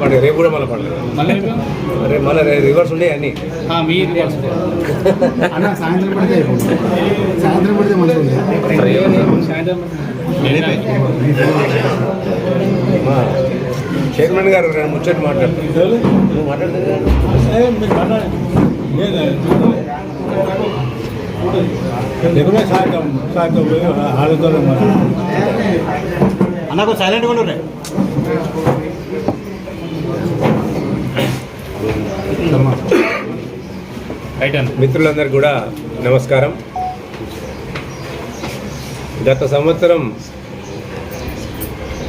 పండుగ రేపు కూడా మళ్ళీ పండుగ మళ్ళీ రేపు మళ్ళీ రివర్స్ ఉండే అన్ని. సాయంత్రం పడితే సాయంత్రం పడితే మంచిగా చైర్మన్ గారు రెండు ముచ్చట మాట్లాడుతున్నారు. నువ్వు మాట్లాడుతున్నా నిజమే సాయంత్రం సాయంత్రం పోయి ఆడుతో అన్న సైలెంట్గా ఉండరు మిత్రులందరికీ కూడా నమస్కారం. గత సంవత్సరం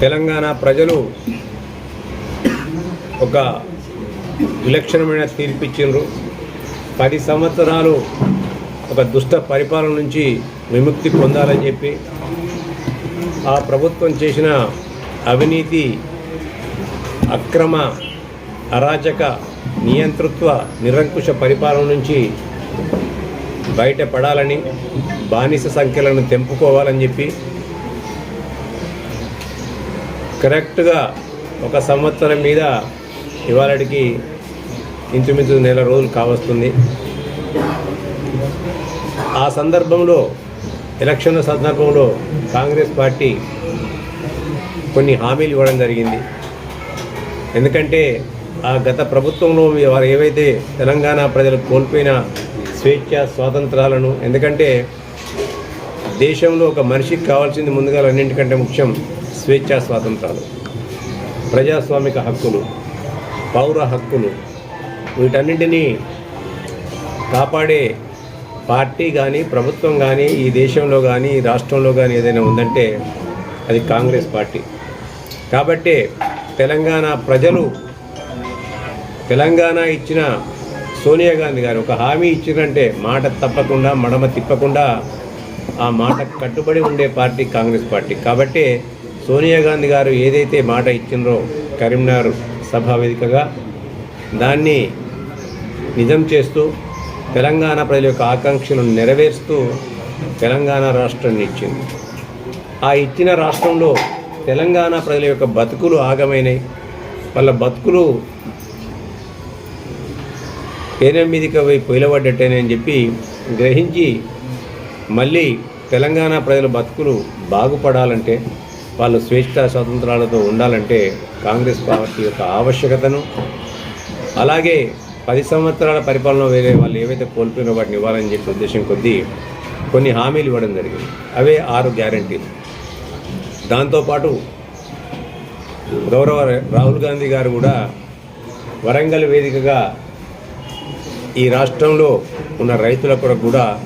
తెలంగాణ ప్రజలు ఒక విలక్షణమైన తీర్పిచ్చిండ్రు. పది సంవత్సరాలు ఒక దుష్ట పరిపాలన నుంచి విముక్తి పొందాలని చెప్పి ఆ ప్రభుత్వం చేసిన అవినీతి అక్రమ అరాచక నియంతృత్వ నిరంకుశ పరిపాలన నుంచి బయటపడాలని బానిస సంఖ్యలను తెంపుకోవాలని చెప్పి కరెక్ట్గా ఒక సంవత్సరం మీద ఇవాళకి ఇంచుమించు నెల రోజులు కావస్తుంది. ఆ సందర్భంలో ఎలక్షన్ల సందర్భంలో కాంగ్రెస్ పార్టీ కొన్ని హామీలు ఇవ్వడం జరిగింది. ఎందుకంటే ఆ గత ప్రభుత్వంలో వారు ఏవైతే తెలంగాణ ప్రజలు కోల్పోయిన స్వేచ్ఛ స్వాతంత్రాలను ఎందుకంటే దేశంలో ఒక మనిషికి కావాల్సింది ముందుగా అన్నింటికంటే ముఖ్యం స్వేచ్ఛ స్వాతంత్రాలు ప్రజాస్వామిక హక్కులు పౌర హక్కులు. వీటన్నింటినీ కాపాడే పార్టీ కానీ ప్రభుత్వం కానీ ఈ దేశంలో కానీ రాష్ట్రంలో కానీ ఏదైనా ఉందంటే అది కాంగ్రెస్ పార్టీ. కాబట్టే తెలంగాణ ప్రజలు తెలంగాణ ఇచ్చిన సోనియా గాంధీ గారు ఒక హామీ ఇచ్చినంటే మాట తప్పకుండా మడమ తిప్పకుండా ఆ మాట కట్టుబడి ఉండే పార్టీ కాంగ్రెస్ పార్టీ. కాబట్టి సోనియా గాంధీ గారు ఏదైతే మాట ఇచ్చినరో కరీంనగర్ సభా వేదికగా దాన్ని నిజం చేస్తూ తెలంగాణ ప్రజల యొక్క ఆకాంక్షలను నెరవేరుస్తూ తెలంగాణ రాష్ట్రాన్ని ఇచ్చింది. ఆ ఇచ్చిన రాష్ట్రంలో తెలంగాణ ప్రజల యొక్క బతుకులు ఆగమైనాయి. వాళ్ళ బతుకులు పేనం మీదకి పోయి పొయిలబడ్డట్టేనని చెప్పి గ్రహించి మళ్ళీ తెలంగాణ ప్రజల బతుకులు బాగుపడాలంటే వాళ్ళు స్వేచ్ఛ స్వాతంత్రాలతో ఉండాలంటే కాంగ్రెస్ పార్టీ యొక్క ఆవశ్యకతను అలాగే పది సంవత్సరాల పరిపాలన వేరే వాళ్ళు ఏవైతే కోల్పోయినో వాటిని ఇవ్వాలని చెప్పి ఉద్దేశం కొద్దీ కొన్ని హామీలు ఇవ్వడం జరిగింది. అవే ఆరు గ్యారంటీలు. దాంతోపాటు గౌరవ రాహుల్ గాంధీ గారు కూడా వరంగల్ వేదికగా ఈ రాష్ట్రంలో ఉన్న రైతుల కొరకు కూడా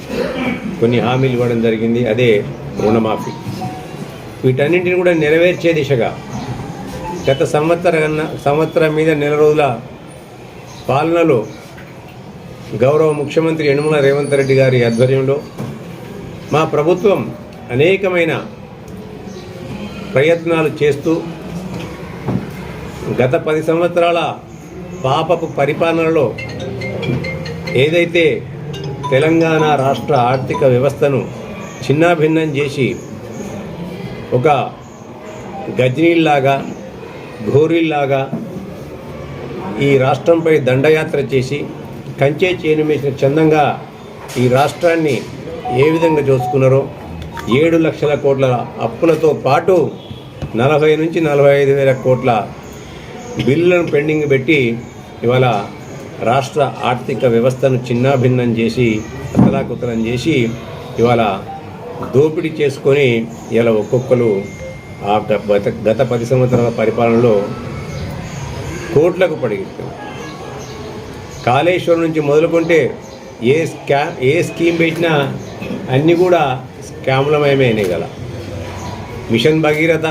కొన్ని హామీలు ఇవ్వడం జరిగింది. అదే రుణమాఫీ. వీటన్నింటిని కూడా నెరవేర్చే దిశగా గత సంవత్సరం సంవత్సరం మీద నెల రోజుల పాలనలో గౌరవ ముఖ్యమంత్రి యనుమల రేవంత్ రెడ్డి గారి ఆధ్వర్యంలో మా ప్రభుత్వం అనేకమైన ప్రయత్నాలు చేస్తూ గత పది సంవత్సరాల పాపపు పరిపాలనలో ఏదైతే తెలంగాణ రాష్ట్ర ఆర్థిక వ్యవస్థను చిన్నాభిన్నం చేసి ఒక గజనీల్లాగా ఘోరీల్లాగా ఈ రాష్ట్రంపై దండయాత్ర చేసి కంచే చేనుమేసిన చందంగా ఈ రాష్ట్రాన్ని ఏ విధంగా చూసుకున్నారో ఏడు లక్షల కోట్ల అప్పులతో పాటు నలభై నుంచి నలభై ఐదు వేల కోట్ల బిల్లులను పెండింగ్ పెట్టి ఇవాళ రాష్ట్ర ఆర్థిక వ్యవస్థను చిన్నాభిన్నం చేసి అతలాకుతలం చేసి ఇవాళ దోపిడీ చేసుకొని ఇలా ఒక్కొక్కరు ఆ గత గత పది సంవత్సరాల పరిపాలనలో కోట్లకు పడిగిస్తారు కాళేశ్వరం నుంచి మొదలుకుంటే ఏ స్కా ఏ స్కీమ్ పెట్టినా అన్నీ కూడా స్కాములమయమైనాయి గల మిషన్ భగీరథ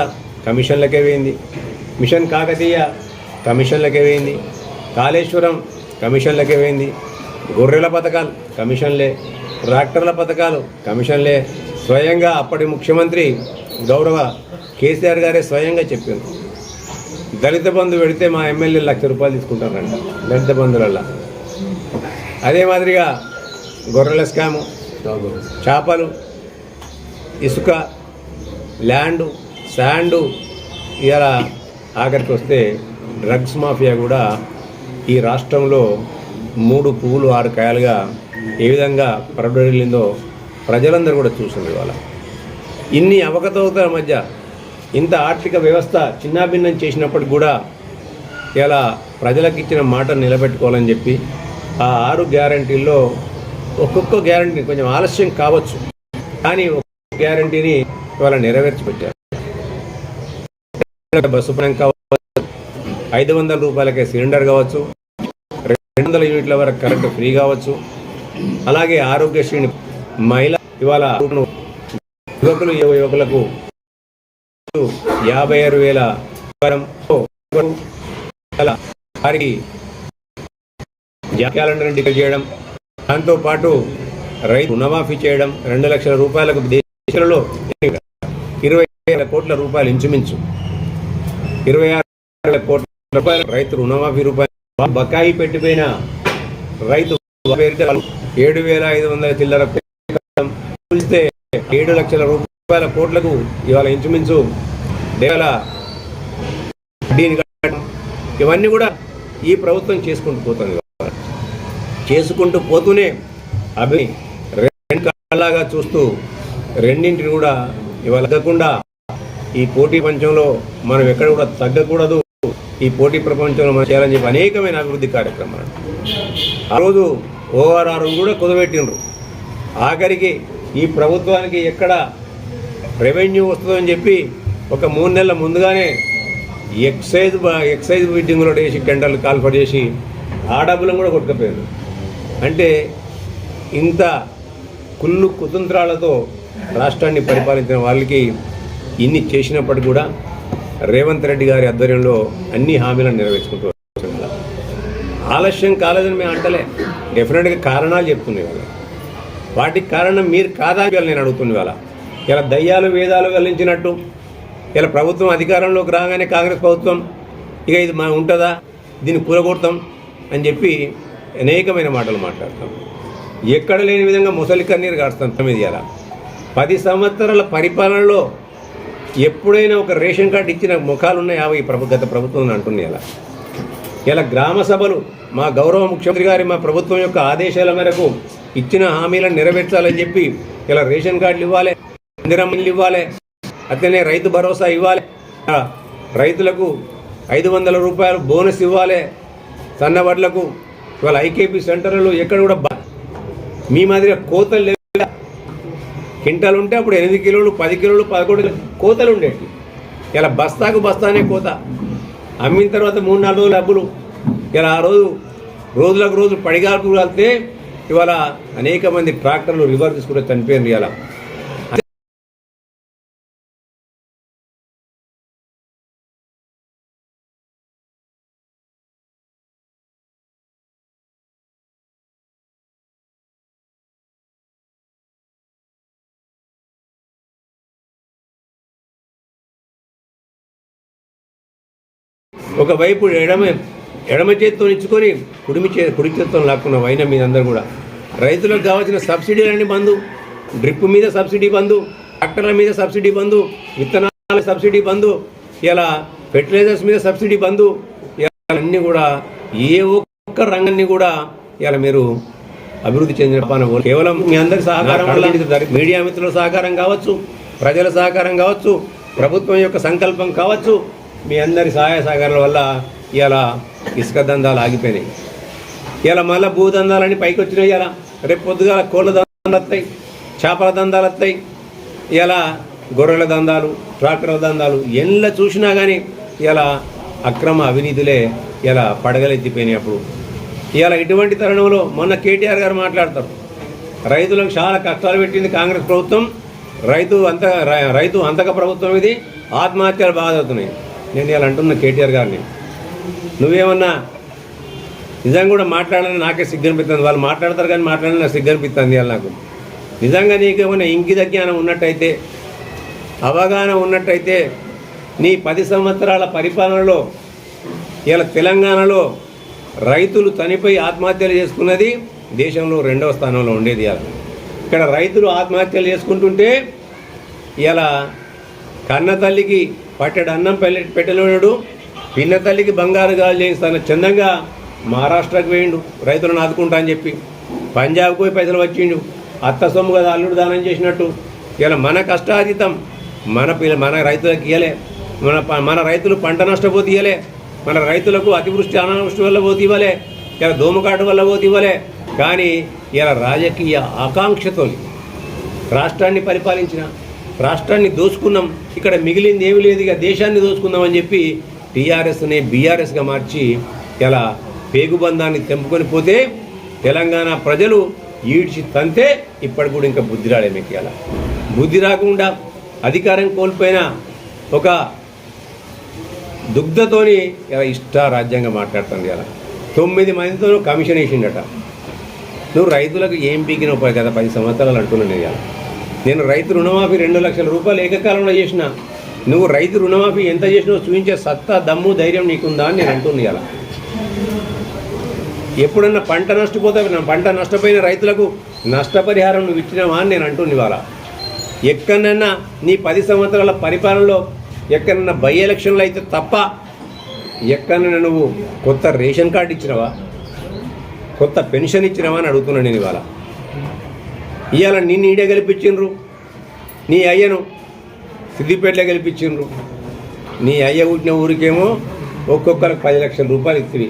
కమిషన్లకే పోయింది మిషన్ కాకతీయ కమిషన్లకే పోయింది కాళేశ్వరం కమిషన్లకే పోయింది. గొర్రెల పథకాలు కమిషన్లే. ట్రాక్టర్ల పథకాలు కమిషన్లే. స్వయంగా అప్పటి ముఖ్యమంత్రి గౌరవ కేసీఆర్ గారే స్వయంగా చెప్పారు. దళిత బంధు పెడితే మా ఎమ్మెల్యే లక్ష రూపాయలు తీసుకుంటారంట దళిత బంధువులల్లా అదే మాదిరిగా గొర్రెల స్కాము చేపలు ఇసుక ల్యాండు శాండు ఇలా ఆఖరికి వస్తే డ్రగ్స్ మాఫియా కూడా ఈ రాష్ట్రంలో మూడు పువ్వులు ఆరు కాయలుగా ఏ విధంగా పరబడిల్లిందో ప్రజలందరూ కూడా చూసింది ఇవాళ. ఇన్ని అవకతవకల మధ్య ఇంత ఆర్థిక వ్యవస్థ చిన్నాభిన్నం చేసినప్పటికి కూడా ఇలా ప్రజలకు ఇచ్చిన మాట నిలబెట్టుకోవాలని చెప్పి ఆ ఆరు గ్యారంటీల్లో ఒక్కొక్క గ్యారంటీని కొంచెం ఆలస్యం కావచ్చు. కానీ ఒక్కొక్క గ్యారంటీని ఇవాళ నెరవేర్చిపెట్టారు. బస్సు పనం కావచ్చు ఐదు వందల రూపాయలకే సిలిండర్ కావచ్చు రెండు వందల యూనిట్ల వరకు కరెంటు ఫ్రీ కావచ్చు. అలాగే ఆరోగ్యశ్రీని మహిళ ఇవాళ యువకులు యువ యువకులకు యాభై ఆరు వేల వారికి క్యాలెండర్ డిక్లేర్ చేయడం దాంతో పాటు రైతు రుణమాఫీ చేయడం రెండు లక్షల రూపాయలకు దేశంలో ఇరవై వేల కోట్ల రూపాయలు ఇంచుమించు. ఇరవై ఆరు వేల కోట్ల రూపాయల రైతు రుణమాఫీ రూపాయలు బకాయి పెట్టిపోయిన రైతు ఏడు వేల ఐదు వందల చిల్లర చూస్తే ఏడు లక్షల రూపాయల కోట్లకు ఇవాళ ఇంచుమించు వేల కట్టడం ఇవన్నీ కూడా ఈ ప్రభుత్వం చేసుకుంటూ పోతుంది చేసుకుంటూ పోతూనే అవి రెండు కళ్ళలాగా చూస్తూ రెండింటిని కూడా ఇవాళ తగ్గకుండా ఈ పోటీ పంచంలో మనం ఎక్కడ కూడా తగ్గకూడదు. ఈ పోటీ ప్రపంచంలో మనం చేయాలని చెప్పి అనేకమైన అభివృద్ధి కార్యక్రమాలు. ఆ రోజు ఓఆర్ఆర్ కూడా కుదబెట్టిండ్రు ఆఖరికి ఈ ప్రభుత్వానికి ఎక్కడ రెవెన్యూ వస్తుందని చెప్పి ఒక మూడు నెలల ముందుగానే ఎక్సైజ్ ఎక్సైజ్ బిడ్డింగ్లో వేసి టెండర్లు కాల్ఫర్ చేసి ఆ డబ్బులను కూడా కొట్టుకపోయారు. అంటే ఇంత కుళ్ళు కుతంత్రాలతో రాష్ట్రాన్ని పరిపాలించిన వాళ్ళకి ఇన్ని చేసినప్పటికీ కూడా రేవంత్ రెడ్డి గారి ఆధ్వర్యంలో అన్ని హామీలను నెరవేర్చుకుంటూ ఆలస్యం కాలేదని మేము అంటలే. డెఫినెట్గా కారణాలు చెప్తున్నాయి వాళ్ళు వాటికి కారణం మీరు కాదా నేను అడుగుతుండే వాళ్ళ ఇలా దయ్యాలు వేదాలు వెల్లించినట్టు ఇలా ప్రభుత్వం అధికారంలోకి రాగానే కాంగ్రెస్ ప్రభుత్వం ఇక ఇది మనం ఉంటుందా? దీన్ని కూరగొడతాం అని చెప్పి అనేకమైన మాటలు మాట్లాడతాం. ఎక్కడ లేని విధంగా ముసలి కన్నీరు కాస్తాం తొమ్మిది ఎలా పది సంవత్సరాల పరిపాలనలో ఎప్పుడైనా ఒక రేషన్ కార్డు ఇచ్చిన ముఖాలు ఉన్నాయి అవి ప్రభు గత ప్రభుత్వం అంటున్నాయి ఇలా. ఇలా గ్రామ సభలు మా గౌరవ ముఖ్యమంత్రి గారి మా ప్రభుత్వం యొక్క ఆదేశాల మేరకు ఇచ్చిన హామీలను నెరవేర్చాలని చెప్పి ఇలా రేషన్ కార్డులు ఇవ్వాలి ఇందిరమ్మలు ఇవ్వాలి అట్లనే రైతు భరోసా ఇవ్వాలి. రైతులకు ఐదు వందల రూపాయలు బోనస్ ఇవ్వాలి. సన్నవడ్లకు ఇవాళ ఐకేపీ సెంటర్లు ఎక్కడ కూడా మీ మాదిరిగా కోతలు క్వింటాలు ఉంటే అప్పుడు ఎనిమిది కిలోలు పది కిలోలు పదకొండు కోతలు ఉండేవి ఇలా బస్తాకు బస్తానే కోత. అమ్మిన తర్వాత మూడు నాలుగు రోజులు డబ్బులు. ఇలా ఆ రోజు రోజులకు రోజు పడిగాకు వెళ్తే ఇవాళ అనేక మంది ట్రాక్టర్లు రివర్ తీసుకుంటే చనిపోయింది ఇలా ఒకవైపు ఎడమ ఎడమ చేత్తో ఇచ్చుకొని కుడిమి చే కుడి చేత్తో లాక్కున్న వైన మీదందరూ కూడా రైతులకు కావాల్సిన సబ్సిడీలన్నీ బంధు డ్రిప్ మీద సబ్సిడీ బంధు ట్రాక్టర్ల మీద సబ్సిడీ బంధు విత్తనాల సబ్సిడీ బంధు ఇలా ఫెర్టిలైజర్స్ మీద సబ్సిడీ బంధు అన్నీ కూడా ఏ ఒక్క రంగాన్ని కూడా ఇలా మీరు అభివృద్ధి చెందిన పోలేదు. కేవలం మీ అందరి సహకారం వల్ల మీడియా మిత్రుల సహకారం కావచ్చు ప్రజల సహకారం కావచ్చు ప్రభుత్వం యొక్క సంకల్పం కావచ్చు మీ అందరి సహాయ సహకారాల వల్ల ఇలా ఇసుక దందాలు ఆగిపోయినాయి. ఇలా మళ్ళీ భూదందాలని పైకి వచ్చినాయి ఇలా రేపు పొద్దుగాల కోళ్ళ దందాలు వస్తాయి చేపల దందాలు వస్తాయి ఇలా గొర్రెల దందాలు ట్రాక్టర్ల దందాలు ఎల్ల చూసినా కానీ ఇలా అక్రమ అవినీతులే ఇలా పడగలెత్తిపోయినాయి అప్పుడు ఇలా ఇటువంటి తరుణంలో మొన్న కేటీఆర్ గారు మాట్లాడతారు. రైతులకు చాలా కష్టాలు పెట్టింది కాంగ్రెస్ ప్రభుత్వం. రైతు అంత రైతు అంతక ప్రభుత్వం ఇది. ఆత్మహత్యలు బాగా అవుతున్నాయి నేను ఇలా అంటున్న కేటీఆర్ గారిని. నువ్వేమన్నా నిజంగా కూడా మాట్లాడాలని నాకే సిగ్గు అనిపిస్తుంది వాళ్ళు మాట్లాడతారు కానీ మాట్లాడాలని నాకు సిగ్గు అనిపిస్తుంది నాకు. నిజంగా నీకేమైనా ఇంకిత జ్ఞానం ఉన్నట్టయితే అవగాహన ఉన్నట్టయితే నీ పది సంవత్సరాల పరిపాలనలో ఇలా తెలంగాణలో రైతులు చనిపోయి ఆత్మహత్యలు చేసుకున్నది దేశంలో రెండవ స్థానంలో ఉండేది ఇలా ఇక్కడ రైతులు ఆత్మహత్యలు చేసుకుంటుంటే ఇలా కన్న తల్లికి పట్టెడు అన్నం పెళ్ళి పెట్టలేడు. పిన్న తల్లికి బంగారు గాలు చేయిస్తాను చందంగా మహారాష్ట్రకు వేయండు రైతులను ఆదుకుంటా అని చెప్పి పంజాబ్కి పోయి పైసలు వచ్చిండు. అత్త సొమ్ము కదా అల్లుడు దానం చేసినట్టు. ఇలా మన కష్టాతీతం మన పిల్ల మన రైతులకు ఇయ్యలే. మన మన రైతులు పంట నష్టపోతే ఇయ్యలే. మన రైతులకు అతివృష్టి అనావృష్టి వల్ల పోతే ఇవ్వలే. ఇలా దోమకాటు వల్ల పోతే ఇవ్వలే. కానీ ఇలా రాజకీయ ఆకాంక్షతో రాష్ట్రాన్ని పరిపాలించిన రాష్ట్రాన్ని దోచుకున్నాం ఇక్కడ మిగిలింది ఏమీ లేదు ఇక దేశాన్ని దోచుకుందాం అని చెప్పి టీఆర్ఎస్ని బీఆర్ఎస్గా మార్చి ఇలా పేగుబంధాన్ని తెంపుకొని పోతే తెలంగాణ ప్రజలు ఈడ్చి తంతే ఇప్పటి కూడా ఇంకా బుద్ధి రాలే మీకు బుద్ధి రాకుండా అధికారం కోల్పోయిన ఒక దుగ్ధతోని ఇలా ఇష్ట రాజ్యంగా మాట్లాడుతుంది ఇలా తొమ్మిది మందితో కమిషన్ వేసిండట. నువ్వు రైతులకు ఏం పీకినవు కదా పది సంవత్సరాలు అంటున్నాను నేను నేను రైతు రుణమాఫీ రెండు లక్షల రూపాయలు ఏకకాలంలో చేసిన. నువ్వు రైతు రుణమాఫీ ఎంత చేసినావు చూపించే సత్తా దమ్ము ధైర్యం నీకుందా అని నేను అంటుంది అలా ఎప్పుడన్నా పంట నష్టపోతే నా పంట నష్టపోయిన రైతులకు నష్టపరిహారం నువ్వు ఇచ్చినావా అని నేను అంటుంది ఇవాళ. ఎక్కడన్నా నీ పది సంవత్సరాల పరిపాలనలో ఎక్కడన్నా బై ఎలక్షన్లు అయితే తప్ప ఎక్కడన్నా నువ్వు కొత్త రేషన్ కార్డు ఇచ్చినావా? కొత్త పెన్షన్ ఇచ్చినావా అని అడుగుతున్నాను నేను ఇవాళ. ఇవాళ నిన్ను ఈడే గెలిపించిండ్రు. నీ అయ్యను సిద్దిపేటలో గెలిపించిండ్రు. నీ అయ్య పుట్టిన ఊరికేమో ఒక్కొక్కరికి పది లక్షల రూపాయలు ఇస్తుంది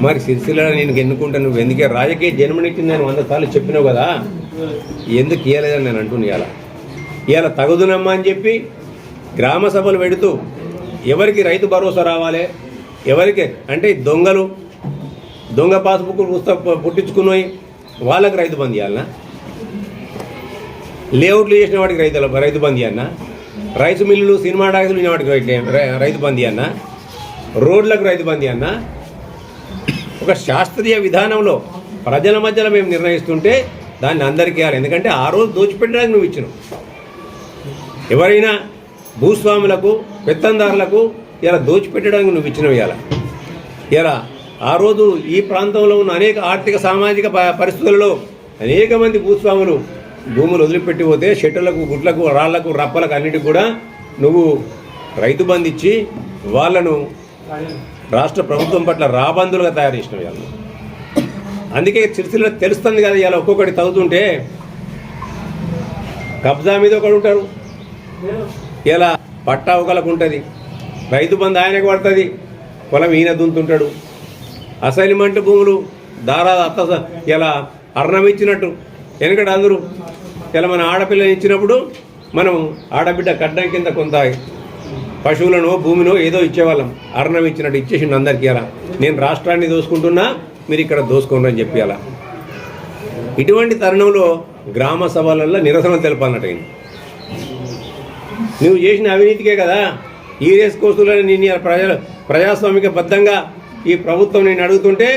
మరి సిరిసిల్ల నేను ఎన్నుకుంటా నువ్వు ఎందుకే రాజకీయ జన్మనిచ్చిందని వంద సార్లు చెప్పినావు కదా? ఎందుకు ఇవ్వలేదని నేను అంటున్నా ఇవాళ ఇవాళ తగుదునమ్మా అని చెప్పి గ్రామ సభలు పెడుతూ ఎవరికి రైతు భరోసా రావాలి ఎవరికి అంటే దొంగలు దొంగ పాస్బుక్ పుస్తక పుట్టించుకున్నాయి వాళ్ళకి రైతు బంద్ ఇవ్వాలనా లేఅవుట్లు చేసిన వాడికి రైతుల రైతు బందీ అన్న. రైస్ మిల్లులు సినిమా డాక్సులు ఉన్న వాటికి రైతు- రై- రైతు అన్న. రోడ్లకు రైతు బందీ అన్న. ఒక శాస్త్రీయ విధానంలో ప్రజల మధ్యలో మేము నిర్ణయిస్తుంటే దాన్ని అందరికీ ఇవ్వాలి ఎందుకంటే ఆ రోజు దోచిపెట్టడానికి నువ్వు ఇచ్చినావు. ఎవరైనా భూస్వాములకు పెత్తందారులకు ఇలా దోచిపెట్టడానికి నువ్వు ఇచ్చినవి ఇవాళ ఇలా ఆ రోజు ఈ ప్రాంతంలో ఉన్న అనేక ఆర్థిక సామాజిక ప- పరిస్థితులలో అనేక మంది భూస్వాములు భూములు వదిలిపెట్టి పోతే చెట్టులకు గుట్లకు రాళ్ళకు రప్పలకు అన్నిటికి కూడా నువ్వు రైతు బంధు ఇచ్చి వాళ్ళను రాష్ట్ర ప్రభుత్వం పట్ల రాబందులుగా తయారు చేసిన వాళ్ళు అందుకే సిరిసిల్ల తెలుస్తుంది కదా ఇలా ఒక్కొక్కటి తవ్వుతుంటే కబ్జా మీద ఒకడు ఉంటారు ఇలా పట్టా ఒకలకు ఉంటుంది. రైతు బంధు ఆయనకు పడుతుంది. పొలం ఈయన దుంతుంటాడు అసైన్మెంట్ భూములు దారా అత్త ఇలా అర్ణం ఇచ్చినట్టు. వెనకటి అందరూ ఇలా మన ఆడపిల్లని ఇచ్చినప్పుడు మనం ఆడబిడ్డ కడ్డం కింద కొంత పశువులను భూమినో ఏదో ఇచ్చేవాళ్ళం. అర్ణం ఇచ్చినట్టు ఇచ్చేసిండు అందరికీ అలా నేను రాష్ట్రాన్ని దోసుకుంటున్నా మీరు ఇక్కడ దోసుకోండి అని చెప్పి అలా. ఇటువంటి తరుణంలో గ్రామ సభలలో నిరసన తెలపాలన్నట్టు నువ్వు చేసిన అవినీతికే కదా ఈ రేస్ కోర్సులను నేను ఇలా ప్రజలు ప్రజాస్వామిక బద్ధంగా ఈ ప్రభుత్వం నేను అడుగుతుంటే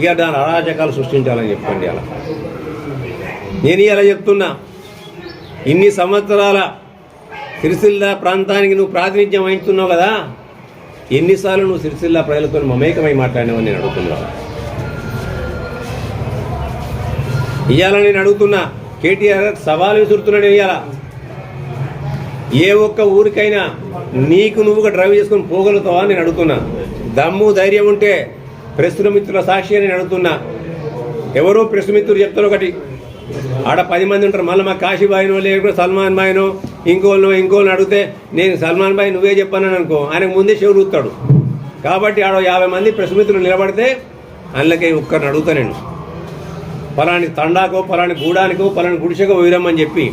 ఇక దాని అరాచకాలు సృష్టించాలని చెప్పండి అలా. నేను ఇలా చెప్తున్నా. ఇన్ని సంవత్సరాల సిరిసిల్ల ప్రాంతానికి నువ్వు ప్రాతినిధ్యం వహిస్తున్నావు కదా? ఎన్నిసార్లు నువ్వు సిరిసిల్ల ప్రజలతో మమేకమై మాట్లాడినావని నేను అడుగుతున్నాను ఇవాళ నేను అడుగుతున్నా కేటీఆర్ సవాలు విసురుతున్నాడు ఇవాళ ఏ ఒక్క ఊరికైనా నీకు నువ్వుగా డ్రైవ్ చేసుకుని పోగలుగుతావా అని నేను అడుగుతున్నా. దమ్ము ధైర్యం ఉంటే ప్రస్తుత మిత్రుల సాక్షి అని నేను అడుగుతున్నా. ఎవరో ప్రస్తుత మిత్రులు చెప్తారు ఒకటి ఆడ పది మంది ఉంటారు. మళ్ళీ మా కాశీబాయినో లేకపోతే సల్మాన్ బాయ్నో ఇంకోళ్ళనో ఇంకోళ్ళని అడిగితే నేను సల్మాన్ బాయ్ నువ్వే చెప్పానని అనుకో. ఆయనకు ముందే చెవులుతాడు కాబట్టి ఆడ యాభై మంది ప్రస్తుత మిత్రులు నిలబడితే అందులోకి ఒక్కరిని అడుగుతా నేను. పలాని తండాకో పలాని గూడానికో పలాని గుడిసెకో పోయిరమ్మని చెప్పి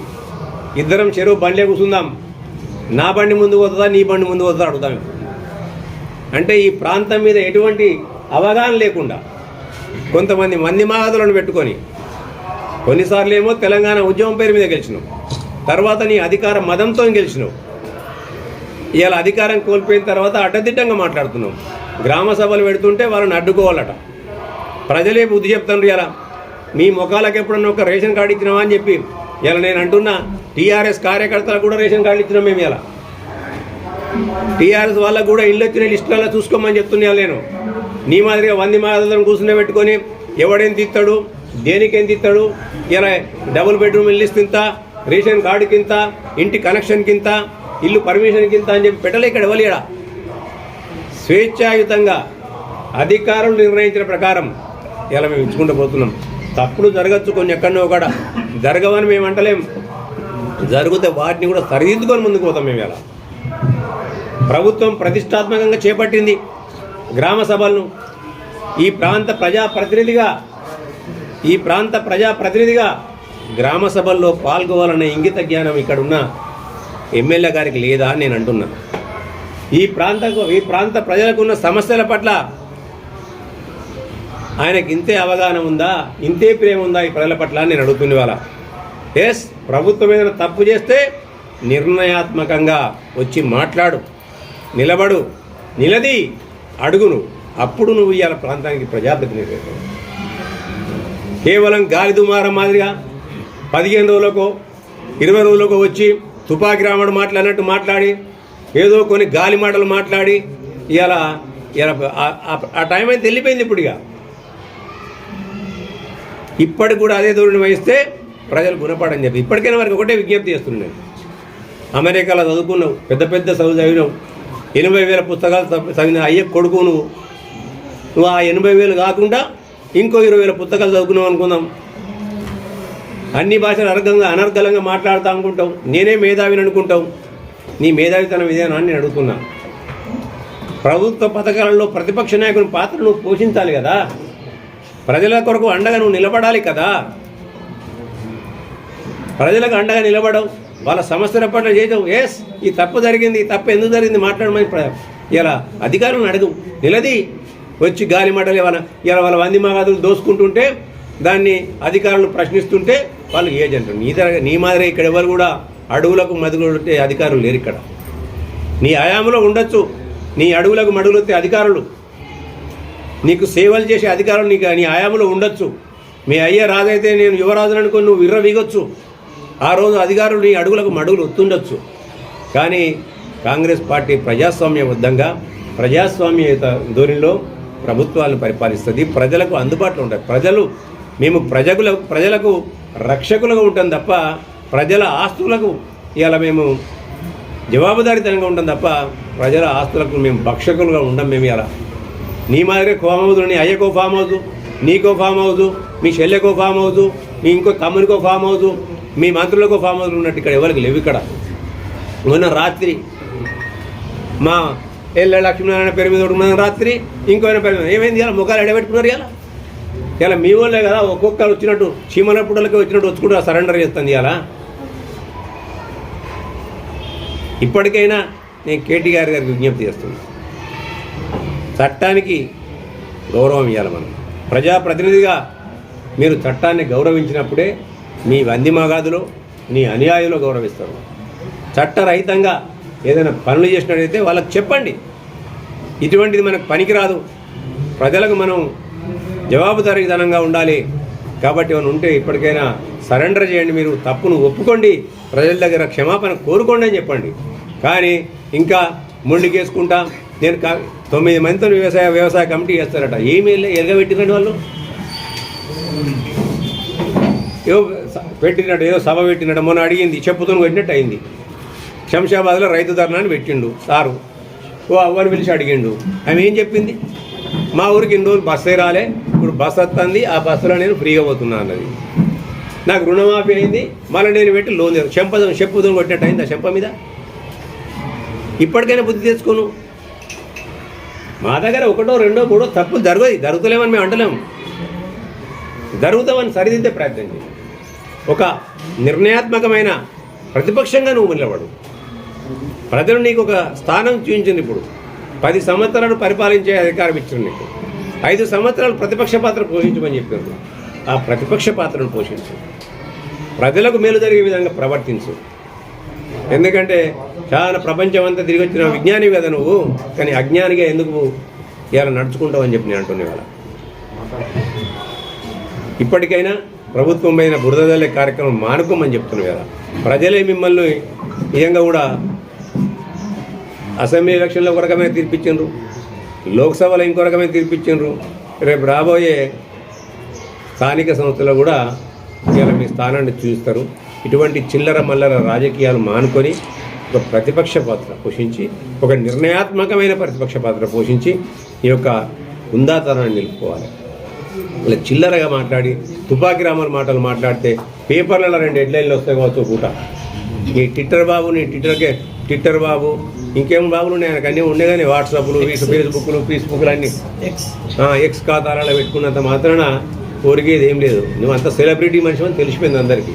ఇద్దరం చెరువు బండ్లే కూర్చుందాం. నా బండి ముందు పోతుందా నీ బండి ముందు పోతుందా అడుగుతాం అంటే ఈ ప్రాంతం మీద ఎటువంటి అవగాహన లేకుండా కొంతమంది మంది మాగదులను పెట్టుకొని కొన్నిసార్లు ఏమో తెలంగాణ ఉద్యమం పేరు మీద గెలిచినావు. తర్వాత నీ అధికార మదంతో గెలిచినావు. ఇవాళ అధికారం కోల్పోయిన తర్వాత అడ్డదిడ్డంగా మాట్లాడుతున్నావు. గ్రామ సభలు పెడుతుంటే వాళ్ళని అడ్డుకోవాలట. ప్రజలే బుద్ధి చెప్తాను ఇలా మీ ముఖాలకు ఎప్పుడన్నా ఒక రేషన్ కార్డు ఇచ్చినావా అని చెప్పి ఇలా నేను అంటున్నా టీఆర్ఎస్ కార్యకర్తలకు కూడా రేషన్ కార్డు ఇచ్చినాం మేము ఇలా టీఆర్ఎస్ వాళ్ళకు కూడా ఇల్లు వచ్చిన లిస్టులలో చూసుకోమని చెప్తున్నా నేను. నీ మాదిరిగా వంది మాదిరిలను కూర్చునే పెట్టుకొని ఎవడేం తీస్తాడు? దేనికి ఎంత ఇస్తాడు ఇలా డబుల్ బెడ్రూమ్ ఇల్లు ఇస్తుంత రేషన్ కార్డు కింత ఇంటి కనెక్షన్ కింత ఇల్లు పర్మిషన్ కింద అని చెప్పి పెట్టలే ఇక్కడ ఇవ్వలేడా స్వేచ్ఛాయుతంగా అధికారులు నిర్ణయించిన ప్రకారం ఇలా మేము ఇచ్చుకుంటూ పోతున్నాం. తప్పుడు జరగచ్చు కొన్ని ఎక్కడో కూడా జరగవని మేము అంటలేం. జరిగితే వాటిని కూడా సరిదిద్దుకొని ముందుకు పోతాం మేము ఇలా. ప్రభుత్వం ప్రతిష్టాత్మకంగా చేపట్టింది గ్రామ సభలను. ఈ ప్రాంత ప్రజాప్రతినిధిగా ఈ ప్రాంత ప్రజాప్రతినిధిగా గ్రామ సభల్లో పాల్గొవాలనే ఇంగిత జ్ఞానం ఇక్కడ ఉన్న ఎమ్మెల్యే గారికి లేదా అని నేను అంటున్నా. ఈ ప్రాంతకు ఈ ప్రాంత ప్రజలకు ఉన్న సమస్యల పట్ల ఆయనకి ఇంతే అవగాహన ఉందా ఇంతే ప్రేమ ఉందా ఈ ప్రజల పట్ల నేను అడుగుతున్న వాళ్ళ ఎస్ ప్రభుత్వం ఏదైనా తప్పు చేస్తే నిర్ణయాత్మకంగా వచ్చి మాట్లాడు నిలబడు నిలది అడుగును. అప్పుడు నువ్వు ఇవాళ ప్రాంతానికి ప్రజాప్రతినిధి కేవలం గాలి దుమారం మాదిరిగా పదిహేను రోజులకు ఇరవై రోజులకు వచ్చి తుపాకి రాముడు మాట్లాడినట్టు మాట్లాడి ఏదో కొన్ని గాలి మాటలు మాట్లాడి ఇలా ఇలా ఆ టైం అయితే వెళ్ళిపోయింది ఇప్పుడు ఇక. ఇప్పటికి కూడా అదే ధోరణి వహిస్తే ప్రజలు గుణపడని చెప్పి ఇప్పటికైనా వారికి ఒకటే విజ్ఞప్తి చేస్తున్నాను అమెరికాలో చదువుకున్నావు పెద్ద పెద్ద చదువు చదివినావు ఎనభై వేల పుస్తకాలు చదివిన అయ్యే కొడుకు నువ్వు. నువ్వు ఆ ఎనభై వేలు కాకుండా ఇంకో ఇరవై వేల పుస్తకాలు చదువుకున్నాం అనుకుందాం. అన్ని భాషలు అనర్గంగా అనర్గలంగా మాట్లాడుతూ అనుకుంటావు. నేనే మేధావిని అనుకుంటావు. నీ మేధావితనం ఇదేనా అని నేను అడుగుతున్నా. ప్రభుత్వ పథకాలలో ప్రతిపక్ష నాయకుని పాత్ర నువ్వు పోషించాలి కదా. ప్రజల కొరకు అండగా నువ్వు నిలబడాలి కదా. ప్రజలకు అండగా నిలబడవు. వాళ్ళ సమస్యల పట్ల చేయడం ఎస్ ఈ తప్పు జరిగింది ఈ తప్పు ఎందుకు జరిగింది మాట్లాడమని ఇలా అధికారులను అడగవు నిలది. వచ్చి గాలి మాటలు ఏమైనా ఇలా వాళ్ళ వంది మగాదులు దోసుకుంటుంటే దాన్ని అధికారులు ప్రశ్నిస్తుంటే వాళ్ళు ఏజెంట్ నీ దగ్గర నీ మాదిరి ఇక్కడ ఎవరు కూడా అడవులకు మదుగులు అధికారులు లేరు ఇక్కడ. నీ ఆయామంలో ఉండొచ్చు. నీ అడవులకు మడుగులొత్తే అధికారులు. నీకు సేవలు చేసే అధికారులు నీకు నీ ఆయాములో ఉండొచ్చు. మీ అయ్యే రాజైతే నేను యువరాజును అనుకుని నువ్వు విర్రవీగొచ్చు ఆ రోజు అధికారులు నీ అడుగులకు మడుగులు ఒత్తుండొచ్చు కానీ కాంగ్రెస్ పార్టీ ప్రజాస్వామ్యబద్ధంగా ప్రజాస్వామ్యత ధోరణిలో ప్రభుత్వాలను పరిపాలిస్తుంది. ప్రజలకు అందుబాటులో ఉంటాయి ప్రజలు మేము ప్రజలకు ప్రజలకు రక్షకులుగా ఉంటాం తప్ప ప్రజల ఆస్తులకు ఇవాళ మేము జవాబుదారీతనంగా ఉంటాం తప్ప ప్రజల ఆస్తులకు మేము భక్షకులుగా ఉండం మేము ఇలా నీ మాదిరి ఫామ్ హౌస్ నీ అయ్యకో ఫామ్ హౌస్ నీకో ఫామ్ హౌస్ మీ చెల్లెకో ఫామ్ హౌస్ మీ ఇంకో తమ్మునికో ఫామ్ హౌస్ మీ మంత్రులకో ఫామ్ హౌస్ ఉన్నట్టు ఇక్కడ ఎవరికి లేవు ఇక్కడ. మొన్న రాత్రి మా ఎల్ల లక్ష్మీనారాయణ పేరు మీద ఒకటి రాత్రి ఇంకో పేరు మీద. ఏమైంది ఇలా ముఖాలు ఎడబెట్టుకున్నారు ఇలా? ఇలా మీ వాళ్ళే కదా ఒక్కొక్కరు వచ్చినట్టు చీమలప్పుడలకి వచ్చినట్టు వచ్చుకుంటూ సరెండర్ చేస్తుంది ఇలా. ఇప్పటికైనా నేను కేటీ గారి గారికి విజ్ఞప్తి చేస్తున్నాను చట్టానికి గౌరవం ఇవ్వాలి మనం. ప్రజాప్రతినిధిగా మీరు చట్టాన్ని గౌరవించినప్పుడే మీ వందిమాగాదులో నీ అనుయాయులు గౌరవిస్తారు. చట్టరహితంగా ఏదైనా పనులు చేసినట్టయితే వాళ్ళకి చెప్పండి. ఇటువంటిది మనకు పనికిరాదు. ప్రజలకు మనం జవాబుదారీతనంగా ఉండాలి. కాబట్టి ఏమైనా ఉంటే ఇప్పటికైనా సరెండర్ చేయండి మీరు. తప్పును ఒప్పుకోండి. ప్రజల దగ్గర క్షమాపణ కోరుకోండి అని చెప్పండి. కానీ ఇంకా మొండికేసుకుంటా. నేను కా- తొమ్మిది మందితో వ్యవసాయ వ్యవసాయ కమిటీ చేస్తారట. ఏమీ ఎరగబెట్టిరండి వాళ్ళు? ఏదో పెట్టినట్టు ఏదో సభ పెట్టినట్టు మొన్న అడిగింది. చెప్పుతో కొట్టినట్టు అయింది. శంషాబాద్లో రైతు ధర్నాన్ని పెట్టిండు సారు. ఓ అవ్వని పిలిచి అడిగిండు. ఆమె ఏం చెప్పింది? మా ఊరికి ఇన్ని రోజులు బస్సే రాలే ఇప్పుడు బస్ వస్తుంది ఆ బస్సులో నేను ఫ్రీగా పోతున్నా అన్నది. నాకు రుణమాఫీ అయింది మళ్ళీ నేను పెట్టి లోన్ తెచ్చు చెంప చెప్పుతో కొట్టినట్టు అయిందా చెంప మీద? ఇప్పటికైనా బుద్ధి తెచ్చుకోను. మా దగ్గర ఒకటో రెండో మూడో తప్పులు జరగదు జరుగుతలేమని మేము అంటలేము. జరుగుతామని సరిదిద్దే ప్రయత్నం చేయి. ఒక నిర్ణయాత్మకమైన ప్రతిపక్షంగా నువ్వు నిలబడు. ప్రజలు నీకు ఒక స్థానం చూపించింది ఇప్పుడు. పది సంవత్సరాలు పరిపాలించే అధికారం ఇచ్చారు నీకు. ఐదు సంవత్సరాలు ప్రతిపక్ష పాత్ర పోషించమని చెప్పారు. ఆ ప్రతిపక్ష పాత్రను పోషించు. ప్రజలకు మేలు జరిగే విధంగా ప్రవర్తించు. ఎందుకంటే చాలా ప్రపంచం అంతా తిరిగి వచ్చిన విజ్ఞాని కదా నువ్వు. కానీ అజ్ఞానిగా ఎందుకు ఇలా నడుచుకుంటావు అని చెప్పి నేను అంటున్నా ఇవాళ. ఇప్పటికైనా ప్రభుత్వం పైన బురద కార్యక్రమం మానుకోమని చెప్తున్నాను కదా ప్రజలే మిమ్మల్ని నిజంగా కూడా అసెంబ్లీ ఎలక్షన్లో ఒక రకమైన తీర్పిచ్చిండ్రు. లోక్సభలో ఇంకో రకమైన తీర్పిచ్చిండ్రు. రేపు రాబోయే స్థానిక సంస్థలో కూడా ఇవాళ మీ స్థానాన్ని చూస్తారు. ఇటువంటి చిల్లర మల్లర రాజకీయాలు మానుకొని ఒక ప్రతిపక్ష పాత్ర పోషించి ఒక నిర్ణయాత్మకమైన ప్రతిపక్ష పాత్ర పోషించి ఈ యొక్క ఉందాతనాన్ని నిలుపుకోవాలి. ఇలా చిల్లరగా మాట్లాడి తుపాకి రామర్ మాటలు మాట్లాడితే పేపర్లలో రెండు హెడ్లైన్లు వస్తాయి కావచ్చు పూట. ఈ ట్విట్టర్ బాబు నీ ట్విట్టర్కే ట్విట్టర్ బాబు ఇంకేం బాబులు ఉన్నాయి? ఆయనకు అన్నీ ఉండే కానీ వాట్సాప్లు ఫేస్బుక్లు ఫేస్బుక్లు అన్నీ. ఎక్స్ ఖాతాలలో పెట్టుకున్నంత మాత్రాన కోరికేది ఏం లేదు. నువ్వు అంత సెలబ్రిటీ మనిషి అని తెలిసిపోయింది అందరికీ.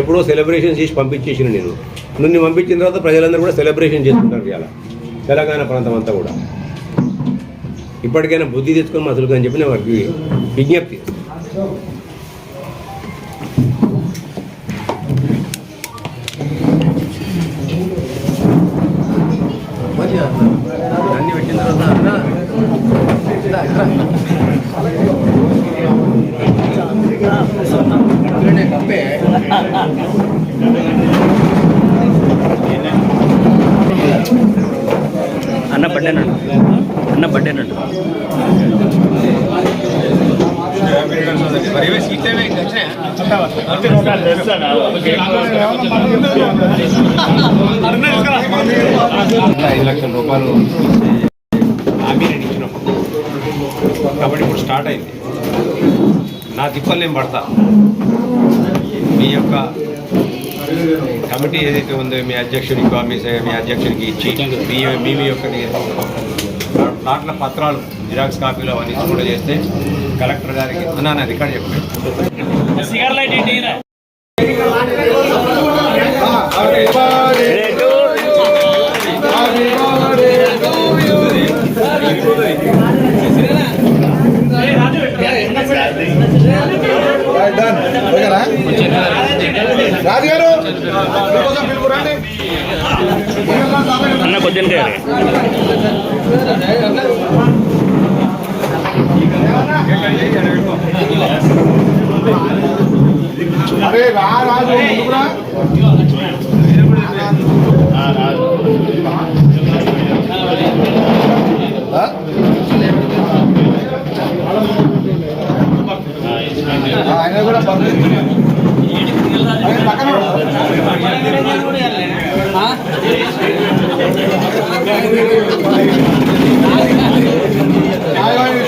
ఎప్పుడో సెలబ్రేషన్ చేసి పంపించేసిన నేను. నిన్ను పంపించిన తర్వాత ప్రజలందరూ కూడా సెలబ్రేషన్ చేసుకుంటారు ఇవాళ. తెలంగాణ ప్రాంతం అంతా కూడా. ఇప్పటికైనా బుద్ధి తెచ్చుకొని మసలుకు అని చెప్పి నేను వారికి విజ్ఞప్తి అన్ని పెట్టిన తర్వాత అన్న పడ్డానండి అన్న పడ్డానండి వారు హామీని ఇచ్చినప్పుడు కాబట్టి ఇప్పుడు స్టార్ట్ అయింది. నా తిప్పలు నేను పడతా. మీ యొక్క కమిటీ ఏదైతే ఉందో మీ అధ్యక్షుడికి మీ మీ అధ్యక్షుడికి ఇచ్చి మీ మీ యొక్క దాంట్లో పత్రాలు జిరాక్స్ కాపీలు అవన్నీ కూడా చేస్తే కలెక్టర్ గారికి నా రికార్డ్ చెప్పండి. రాజుగారు అన్న కొద్దిగా అరే రా రాజు ఆయన కూడా పంపిస్తుంది ఆయన పక్కన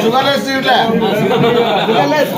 షుగర్ లెస్ ఇట్లా షుగర్ లెస్